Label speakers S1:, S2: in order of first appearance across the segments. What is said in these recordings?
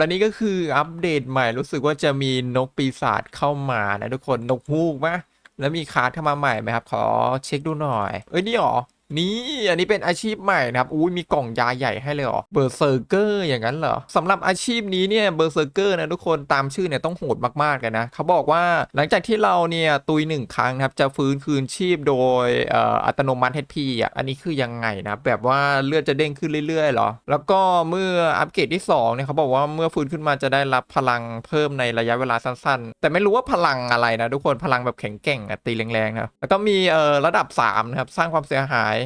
S1: และนี่ก็คืออัปเดตใหม่รู้สึกว่าจะมีนกปีศาจเข้ามานะทุกคนนกฮูกปะแล้วมีคาร์ดเข้ามาใหม่ไหมครับ ขอเช็คดูหน่อย เอ้ยนี่หรอ นี่อันนี้เป็นอาชีพใหม่นะครับอุ้ยมีกล่องยาใหญ่ให้เลยเหรอเบอร์เซอร์เกอร์อย่างนั้นเหรอสำหรับอาชีพนี้เนี่ยเบอร์เซอร์เกอร์นะทุกคนตามชื่อเนี่ยต้องโหดมากๆเลยนะเขาบอกว่าหลังจากที่เราเนี่ยตุยหนึ่งครั้งครับจะฟื้นคืนชีพโดยอ,อ,อัตโนมัติ HP อะอันนี้คือยังไงนะแบบว่าเลือดจะเด้งขึ้นเรื่อยๆเหรอ แล้วก็เมื่ออัปเกรดที่สองเนี่ยเขาบอกว่าเมื่อฟื้นขึ้นมาจะได้รับพลังเพิ่มในระยะเวลาสั้นๆ แต่ไม่รู้ว่าพลังอะไรนะทุกคนพลังแบบแข็งแกร่งอะตีแรงๆนะแล้วก็มีเอ่อระดับ3นะครับสร้างความเสียหาย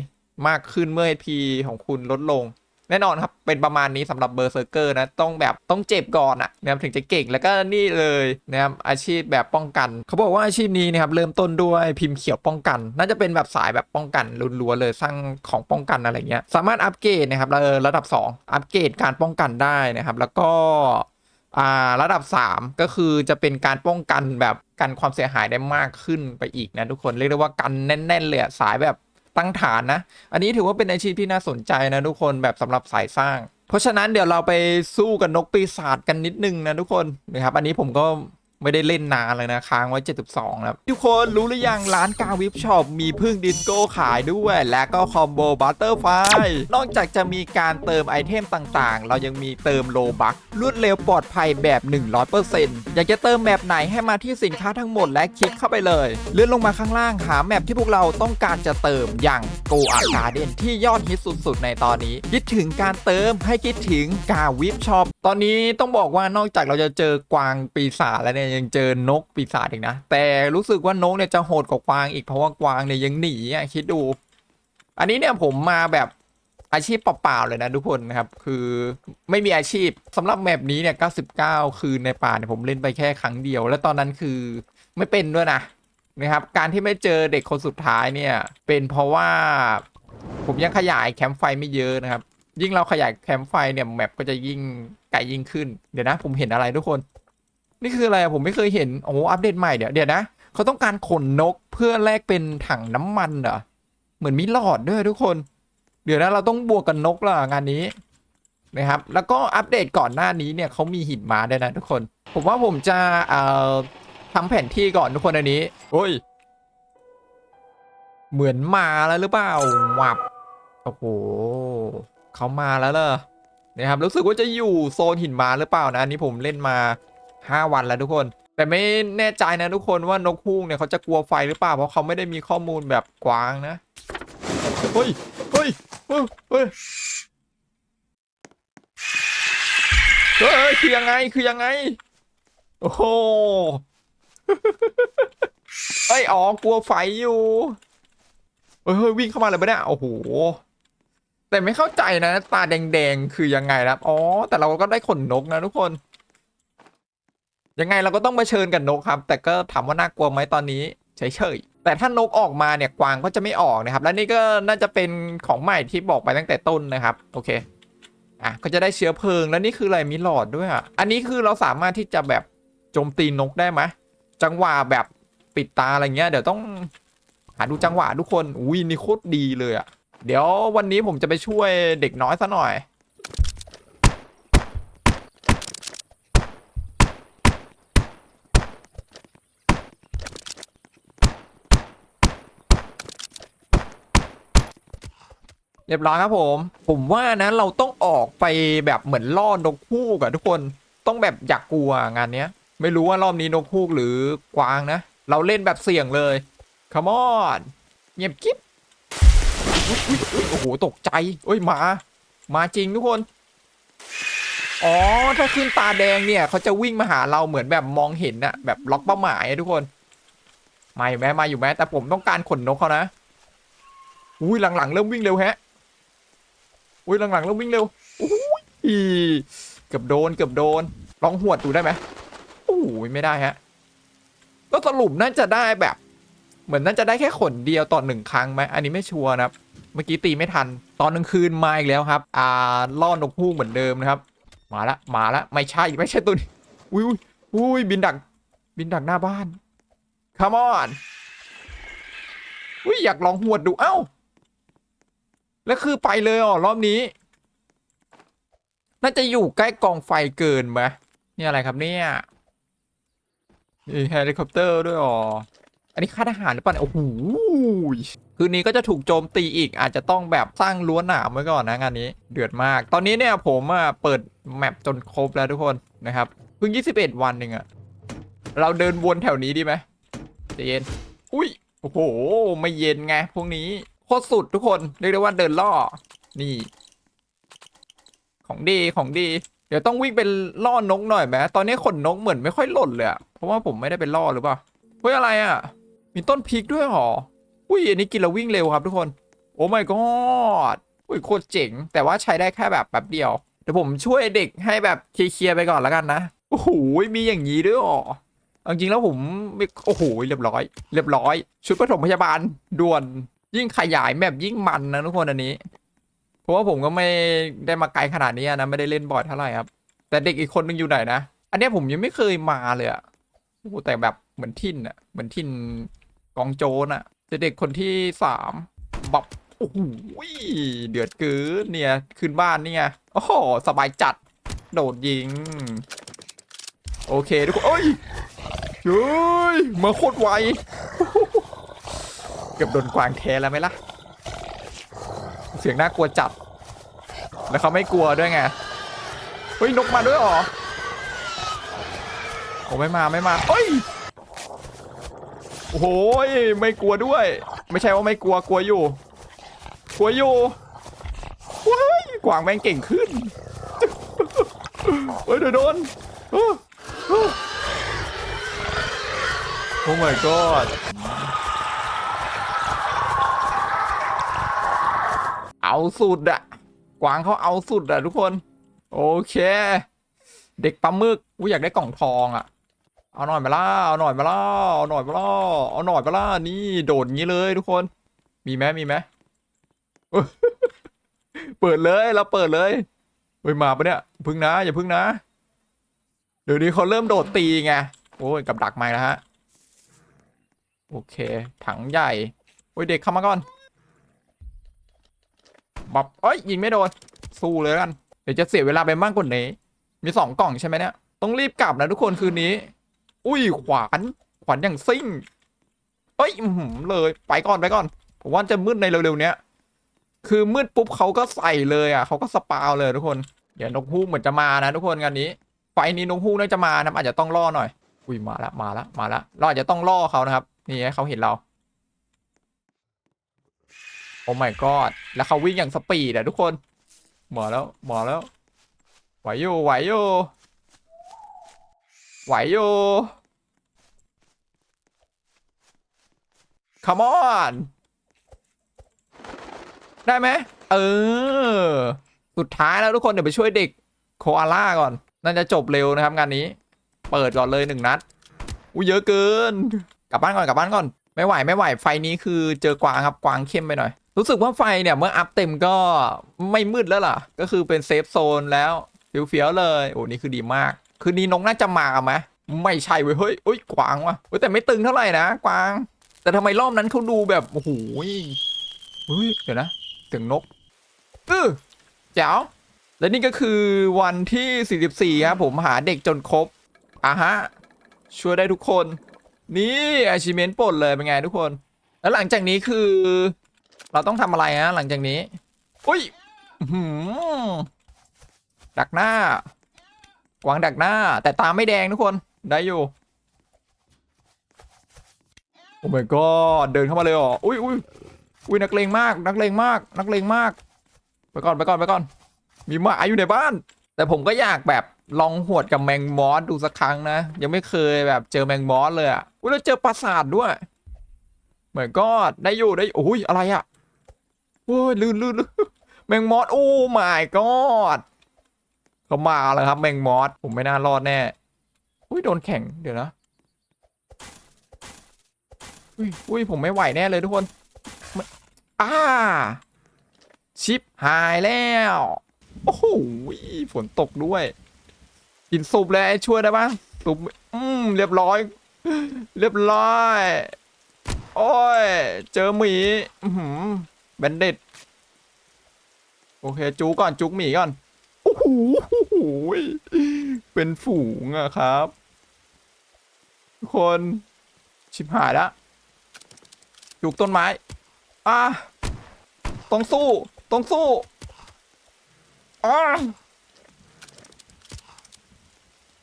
S1: มากขึ้นเมื่อ HP ของคุณลดลง แน่นอนครับ เป็นประมาณนี้สำหรับเบอร์เซอร์เกอร์นะ ต้องแบบต้องเจ็บก่อนอะนะครับถึงจะเก่งแล้วก็นี่เลยนะครับอาชีพแบบป้องกัน เขาบอกว่าอาชีพนี้นะครับเริ่มต้นด้วยพิมพ์เขียวป้องกัน น่าจะเป็นแบบสายแบบป้องกันล้วนๆเลยสร้างของป้องกันอะไรเงี้ยสามารถอัปเกรดนะครับเออระดับ 2 อัปเกรดการป้องกันได้นะครับ แล้วก็อ่าระดับ 3 ก็คือจะเป็นการป้องกันแบบกันความเสียหายได้มากขึ้นไปอีกนะทุกคนเรียกได้ว่ากันแน่น ๆ เลยสายแบบ ตั้งฐานนะ อันนี้ถือว่าเป็นอาชีพที่น่าสนใจนะทุกคนแบบสำหรับสายสร้าง เพราะฉะนั้นเดี๋ยวเราไปสู้กับนกปีศาจกันนิดนึงนะทุกคนนะครับ อันนี้ผมก็ ไม่ได้เล่นนานเลยนะ ค้างไว้ 72ครับทุกคนรู้หรือยังร้านกาวิปช็อปมีพึ่งดิสโก้ขายด้วย และก็คอมโบบัตเตอร์ไฟนอกจากจะมีการเติมไอเทมต่างๆ เรายังมีเติมโลบักรวดเร็วปลอดภัยแบบ 100%อยากจะเติมแมปไหนให้มาที่สินค้าทั้งหมดและคลิกเข้าไปเลย เลื่อนลงมาข้างล่างหาแมปที่พวกเราต้องการจะเติมอย่าง Go a Garden ที่ยอดฮิตสุดๆ ในตอนนี้ คิดถึงการเติมให้คิดถึงกาวิปช็อปตอนนี้ต้องบอกว่านอกจากเราจะเจอกวางปีศาจแล้วเนี่ยยังเจอนกปีศาจอีกนะ แต่รู้สึกว่านกเนี่ยจะโหดกว่ากวางอีกเพราะว่ากวางเนี่ยยังหนีอะคิดดู อันนี้เนี่ยผมมาแบบอาชีพเปล่าๆเลยนะทุกคนนะครับ คือไม่มีอาชีพสำหรับแมปนี้เนี่ย 99 คืนในป่าเนี่ยผมเล่นไปแค่ครั้งเดียว แล้วตอนนั้นคือไม่เป็นด้วยนะนะครับ การที่ไม่เจอเด็กคนสุดท้ายเนี่ย เป็นเพราะว่าผมยังขยายแคมป์ไฟไม่เยอะนะครับ ยิ่งเราขยายแคมป์ไฟเนี่ยแมปก็จะยิ่งไกลยิ่งขึ้น เดี๋ยวนะผมเห็นอะไรทุกคน นี่คืออะไรผมไม่เคยเห็น โอ้อัปเดตใหม่เดี๋ยวเดี๋ยวนะเขาต้องการขนนกเพื่อแลกเป็นถังน้ำมันเหรอเหมือนมีหลอดด้วยทุกคน เดี๋ยวนะเราต้องบวกกับนกละงานนี้นะครับ แล้วก็อัปเดตก่อนหน้านี้เนี่ยเขามีหินมาด้วยนะทุกคน ผมว่าผมจะเอ่อทำแผนที่ก่อนทุกคนอันนี้โอ้ย เหมือนมาแล้วหรือเปล่าวับโอ้โหเขามาแล้วเหรอนะครับรู้สึกว่าจะอยู่โซนหินมาหรือเปล่านะอันนี้ผมเล่นมา ห้าวันแล้วทุกคน แต่ไม่แน่ใจนะทุกคนว่านกฮูกเนี่ยเขาจะกลัวไฟหรือเปล่าเพราะเขาไม่ได้มีข้อมูลแบบกว้างนะเฮ้ยเฮ้ยเฮ้ยเฮ้ยเฮ้ยคือยังไงคือยังไง โอ้โหเอ้ยอ๋อกลัวไฟอยู่เฮ้ยวิ่งเข้ามาเลยปะเนี่ยโอ้โหแต่ไม่เข้าใจนะ ตาแดงๆ คือยังไงนะครับอ๋อ แต่เราก็ได้ขนนกนะทุกคน ยังไงเราก็ต้องมาเชิญกับนกครับ แต่ก็ถามว่าน่ากลัวไหมตอนนี้เฉยๆแต่ถ้านกออกมาเนี่ยกวางก็จะไม่ออกนะครับ และนี่ก็น่าจะเป็นของใหม่ที่บอกไปตั้งแต่ต้นนะครับโอเคอะก็จะได้เชื้อเพลิงแล้วนี่คืออะไรมีหลอดด้วยอะอันนี้คือเราสามารถที่จะแบบโจมตีนกได้ไหมจังหวะแบบปิดตาอะไรเงี้ยเดี๋ยวต้องหาดูจังหวะทุกคนอุ้ยนี่โคตรดีเลยอะเดี๋ยววันนี้ผมจะไปช่วยเด็กน้อยซะหน่อย เรียบร้อยครับผม ผมว่านะเราต้องออกไปแบบเหมือนล่อนกฮูกอะทุกคนต้องแบบอยากกลัวงานเนี้ย ไม่รู้ว่ารอบนี้นกฮูกหรือกวางนะ เราเล่นแบบเสี่ยงเลย come on เงียบกิ๊บโอ้โหตกใจเอ้ยมามาจริงทุกคน อ๋อถ้าขึ้นตาแดงเนี่ยเขาจะวิ่งมาหาเราเหมือนแบบมองเห็นอะแบบล็อกเป้าหมายอะทุกคนมาอยู่ไหมมาอยู่ไหมแต่ผมต้องการขนนกเขานะอุ้ยหลังๆ เริ่มวิ่งเร็วแฮะ อุ้ยหลังๆเริ่มวิ่งเร็วอุ้ยเกือบโดนเกือบโดนลองหวดดูได้ไหมโอ้ยไม่ได้ฮะก็สรุปน่าจะได้แบบ เหมือนน่าจะได้แค่ขนเดียวต่อหนึ่งครั้งไหมอันนี้ไม่ชัวร์นะครับเมื่อกี้ตีไม่ทัน ตอนกลางคืนมาอีกแล้วครับ อ่าล่อนกฮูกเหมือนเดิมนะครับ มาละมาละไม่ใช่ไม่ใช่ตัวนี้อุ้ยอุ้ยอุ้ยบินดัก บินดักหน้าบ้าน come on อุ้ยอยากลองหวดดูเอ้า แล้วคือไปเลยอ๋อรอบนี้ น่าจะอยู่ใกล้กองไฟเกินไหมนี่อะไรครับเนี่ยมีเฮลิคอปเตอร์ด้วยอ๋ออันนี้ค่าทหารหรือเปล่าโอ้โหคืนนี้ก็จะถูกโจมตีอีกอาจจะต้องแบบสร้างรั้วนหนามไว้ก่อนนะงานนี้เดือดมาก ตอนนี้เนี่ยผมอะเปิดแมปจนครบแล้วทุกคนนะครับเพิ่ง 21 วันเองอะเราเดินวนแถวนี้ดีไหมเย็น อุ้ยโอ้โห ไม่เย็นไงพวกนี้ โคตรสุดทุกคนเรียกได้ว่าเดินล่อ นี่ ของดีของดี เดี๋ยวต้องวิ่งเป็นล่อนกหน่อยไหมตอนนี้ขนนกเหมือนไม่ค่อยหล่นเลยเพราะว่าผมไม่ได้เป็นล่อหรือเปล่าเฮ้ยอะไรอะมีต้นพริกด้วยเหรออุ้ยอันนี้กินแล้ววิ่งเร็วครับทุกคน โอ้ my god อุ้ยโคตรเจ๋ง แต่ว่าใช้ได้แค่แบบแป๊บเดียวเดี๋ยวผมช่วยเด็กให้แบบเคลียร์ไปก่อนแล้วกันนะโอ้โหมีอย่างนี้ด้วยเหรอจริงแล้วผมโอ้โหเรียบร้อย เรียบร้อย ชุดปฐมพยาบาลด่วน ยิ่งขยายแมปยิ่งมันนะทุกคนอันนี้ เพราะว่าผมก็ไม่ได้มาไกลขนาดนี้นะไม่ได้เล่นบ่อยเท่าไหร่ครับ แต่เด็กอีกคนนึงอยู่ไหนนะ อันนี้ผมยังไม่เคยมาเลยอะโอ้แต่แบบเหมือนทินอะเหมือนทินกองโจรอะจะเด็กคนที่สามบับโอ้โหเดือดเกินเนี่ยขึ้นบ้านเนี่ยโอ้โหสบายจัดโดดยิง โอเคทุกคนเอ้ยเฮ้ยมาโคตรไว กือบโดนกวางแทแล้วไหมล่ะ เสียงน่ากลัวจัด แล้วเขาไม่กลัวด้วยไง เฮ้ยนกมาด้วยเหรอโอ้ไม่มาไม่มาเอ้ย โอ้โหยไม่กลัวด้วย ไม่ใช่ว่าไม่กลัวกลัวอยู่ กลัวอยู่ว้ายกวางแม่งเก่งขึ้นเฮ้ยเดี๋ยวโดนเอ้อเอ้อโอ้ my god เอาสุดอะกวางเขาเอาสุดอะทุกคน โอเค เด็กปลาหมึกกูอยากได้กล่องทองอะเอาหน่อยมาล่าเอาหน่อยมาล่าเอาหน่อยมาล่าเอาหน่อยมาล่านี่โดดงี้เลยทุกคน มีไหมมีไหมเปิดเลยเราเปิดเลยเฮ้ยมาปะเนี่ยพึ่งนะอย่าพึ่งนะ เดี๋ยวนี้เขาเริ่มโดดตีไงโอ้ยกับดักไม้แล้วฮะโอเค ถังใหญ่โอ้ยเด็กเข้ามาก่อน บับเอ้ยยิงไม่โดน สู้เลยกัน เดี๋ยวจะเสียเวลาไปมากกว่านี้ มีสองกล่องใช่ไหมเนี่ย ต้องรีบกลับนะทุกคนคืนนี้ อุ้ยขวานขวานอย่างซิ่งเอ้ยหือเลยไปก่อนไปก่อน ผมว่าจะมืดในเร็วๆเนี้ย คือมืดปุ๊บเขาก็ใส่เลยอะเขาก็สปาวเลยทุกคน เดี๋ยวนกฮูกเหมือนจะมานะทุกคนงานนี้ ไฟนี้นกฮูกน่าจะมานะอาจจะต้องล่อหน่อย อุ้ยมาละมาละมาละเราอาจจะต้องล่อเขานะครับ นี่ให้เขาเห็นเรา โอ้ my god แล้วเขาวิ่งอย่างสปีดอะทุกคนมาแล้วมาแล้ว ไหวอยู่ไหวอยู่ไหวอยู่ come on ได้ไหมเออ สุดท้ายแล้วทุกคนเดี๋ยวไปช่วยเด็กโคอาล่าก่อน น่าจะจบเร็วนะครับงานนี้ เปิดก่อนเลยหนึ่งนัด อุ้ยเยอะเกิน กลับบ้านก่อนกลับบ้านก่อน ไม่ไหวไม่ไหว ไฟนี้คือเจอกวางครับ กวางเข้มไปหน่อย รู้สึกว่าไฟเนี่ยเมื่ออัพเต็มก็ไม่มืดแล้วล่ะ ก็คือเป็นเซฟโซนแล้วเฟี้ยวๆเลยโอ้นี่คือดีมาก คืนนี้นกน่าจะมาไหมไม่ใช่เว้ยเฮ้ยอุ้ยกวางว่ะเฮ้ยแต่ไม่ตึงเท่าไหร่นะกวาง แต่ทำไมรอบนั้นเขาดูแบบโอ้โหเฮ้ยเดี๋ยวนะเสียงนกเออแจ๋วและนี่ก็คือวันที่ 44 ครับผมหาเด็กจนครบอะฮะช่วยได้ทุกคน นี่ achievement ปลดเลยเป็นไงทุกคน แล้วหลังจากนี้คือ เราต้องทำอะไรฮะหลังจากนี้ อุ้ยหือดักหน้ากวางดักหน้า แต่ตาไม่แดงทุกคนได้อยู่ โอ้ my god เดินเข้ามาเลยเหรออุ้ยอุ้ยอุ้ยนักเลงมาก นักเลงมาก นักเลงมาก ไปก่อนไปก่อนไปก่อน มีหมาอยู่ในบ้าน แต่ผมก็อยากแบบลองหวดกับแมงมอสดูสักครั้งนะ ยังไม่เคยแบบเจอแมงมอสเลยอะอุ้ยแล้วเจอปราสาทด้วยเหมือนก็ได้อยู่ได้โอ้ยอะไรอะ โอ้ยลื่นลื่นลื่นแมงมอสโอ้ my god เขามาแล้วครับแมงมอสผมไม่น่ารอดแน่อุ้ยโดนแข่งเดี๋ยวนะอุ้ยอุ้ยผมไม่ไหวแน่เลยทุกคนอ้าชิปหายแล้วโอ้โหฝนตกด้วยกินซุปเลยช่วยได้ปะซุปอืมเรียบร้อย เรียบร้อย โอ้ย เจอหมี อือหือ แบนเด็ดโอเคจูก่อนจุกหมีก่อนโอ้โหเป็นฝูงอะครับคนชิบหายละอยู่ต้นไม้ อะต้องสู้ต้องสู้อะ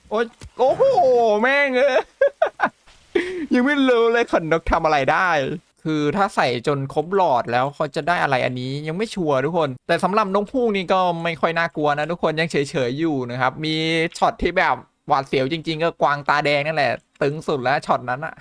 S1: โอ๊ยโอ้โห แม่งเอ้ยยังไม่รู้เลยขนนกทำอะไรได้ คือถ้าใส่จนครบหลอดแล้วเขาจะได้อะไรอันนี้ยังไม่ชัวร์ทุกคน แต่สำหรับนกฮูกนี่ก็ไม่ค่อยน่ากลัวนะทุกคนยังเฉยๆอยู่นะครับ มีช็อตที่แบบหวาดเสียวจริง ๆ ก็กวางตาแดงนั่นแหละ ตึงสุดแล้วช็อตนั้นอะ